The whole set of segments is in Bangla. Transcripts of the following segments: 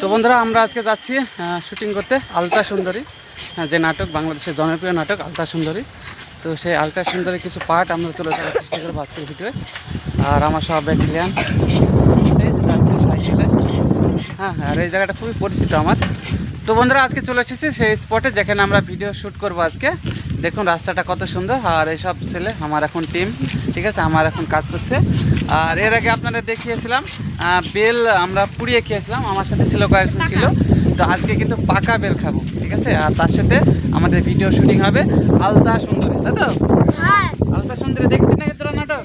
তো বন্ধুরা, আমরা আজকে যাচ্ছি শুটিং করতে আলতা সুন্দরী যে নাটক, বাংলাদেশের জনপ্রিয় নাটক, আলতা সুন্দরী। তো সেই আলতা সুন্দরী কিছু পার্ট আমরা তুলে ধরার চেষ্টা করব আজকের ভিডিওয়ে। আর আমার সব ব্যাকলিয়ান যাচ্ছে সাইকেলে। হ্যাঁ হ্যাঁ আর এই জায়গাটা খুবই পরিচিত আমার। তো বন্ধুরা, আজকে চলে এসেছি সেই স্পটে যেখানে আমরা ভিডিও শ্যুট করব আজকে। দেখুন রাস্তাটা কত সুন্দর। আর এইসব ছেলে আমার এখন টিম ঠিক আছে? আমার এখন কাজ করছে। আর এর আগে আপনাদের দেখিয়েছিলাম বেল আমরা পুড়িয়ে খেয়েছিলাম। আমার সাথে ছিল কয়েকজন ছিল। তো আজকে কিন্তু পাকা বেল খাব ঠিক আছে? আর তার সাথে আমাদের ভিডিও শুটিং হবে আলতা সুন্দরী তাই তো? হ্যাঁ। আলতা সুন্দরী দেখছি না তোরা নাটক?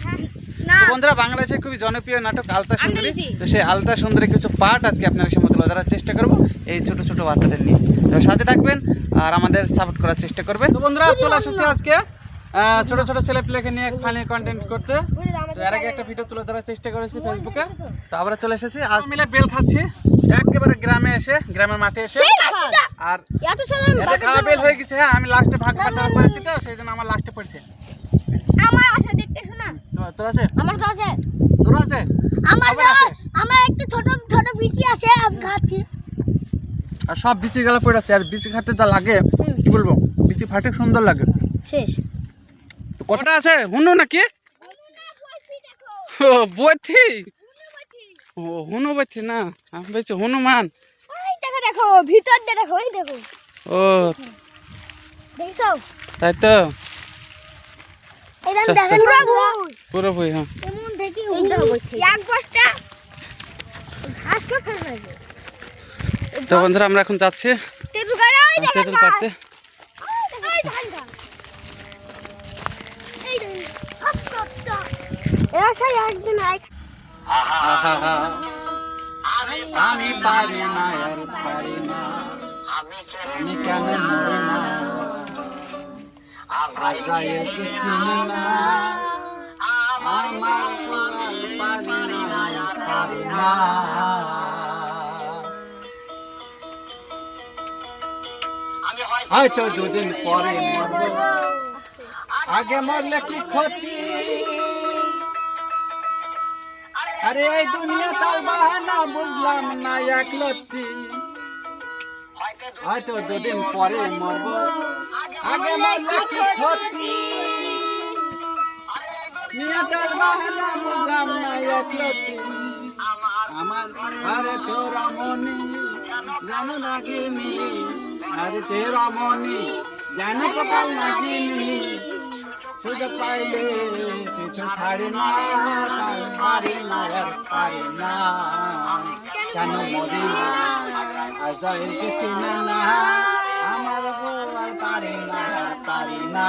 বন্ধুরা বাংলাদেশে খুবই জনপ্রিয় নাটক আলতা সুন্দরী। তো সেই আলতা সুন্দরী কিছু পার্ট আজকে আপনার সামনে তুলে ধরার চেষ্টা করব এই ছোট ছোট বাচ্চাদের নিয়ে। তো সাথে থাকবেন আর আমাদের সাপোর্ট করার চেষ্টা করবেন তো বন্ধুরা চলে এসেছি আজকে। ছোট ছোট ছেলে পেলেকে নিয়ে ফানি কন্টেন্ট করতে। তো এর আগে একটা ভিডিও তুলে ধরার চেষ্টা করেছি ফেসবুকে তো আবার চলে এসেছি। আজ মিলে বেল খাচ্ছি। একেবারে গ্রামে এসে গ্রামের মাঠে এসে। আর এত সাধারণ এটা খাওয়া বেল হয়ে গেছে। হ্যাঁ আমি লাস্টে ভাগ ফাটা করেছি তো সেই জন্য আমার লাস্টে পড়ছে। আমার আশা দেখতে শোনা তো- তোর আছে? আমার তো আছে। তোর আছে? আমার সবার আছে? আমার একটা ছোট ছোট বিচি আছে আমি খাচ্ছি আর সব বিচি গেলা পড়ে আছে আর বিচি খাতে যা লাগে কি বলব বিচি ফাটে সুন্দর লাগে শেষ কটা আছে হুনু নাকি ও বইথি ও হুনু বইথি না আমি বলছি হনুমান এই দেখো দেখো ভিতর দিয়ে দেখো এই দেখো ও দেখছ তাই তো এই দেখো আচ্ছা, দেখেন পুরো বই হ্যাঁ এমন দেখি এই দেখো এক বস্তা ঘাস কে ফেলে তো বন্ধুরা আমরা এখন যাচ্ছি। তেতুল পাড়তে আমি পারি না আর পারি না। আমি কেন আমার না। পারি না। হয়তো দুদিন পরে মরব। আগে মরলে কি ক্ষতি? আরে এই দুনিয়া তাল বাহানা বুঝলাম না এক লত্তি হয়তো দুদিন পরে মরব। আগে মরলে কি ক্ষতি? দুনিয়া তাল বাহানা বুঝলাম না এক লত্তি আমার আরে তোরা মনি জানো লাগিনি আরে তে রমণী জানো কপাল নাগিনি। সুযোগ পাইলে কিছু ছাড়ে না পারে না, আর পারে না। কেন মরে না? আজয়ের কিছু না, আমার পারে না পারে না।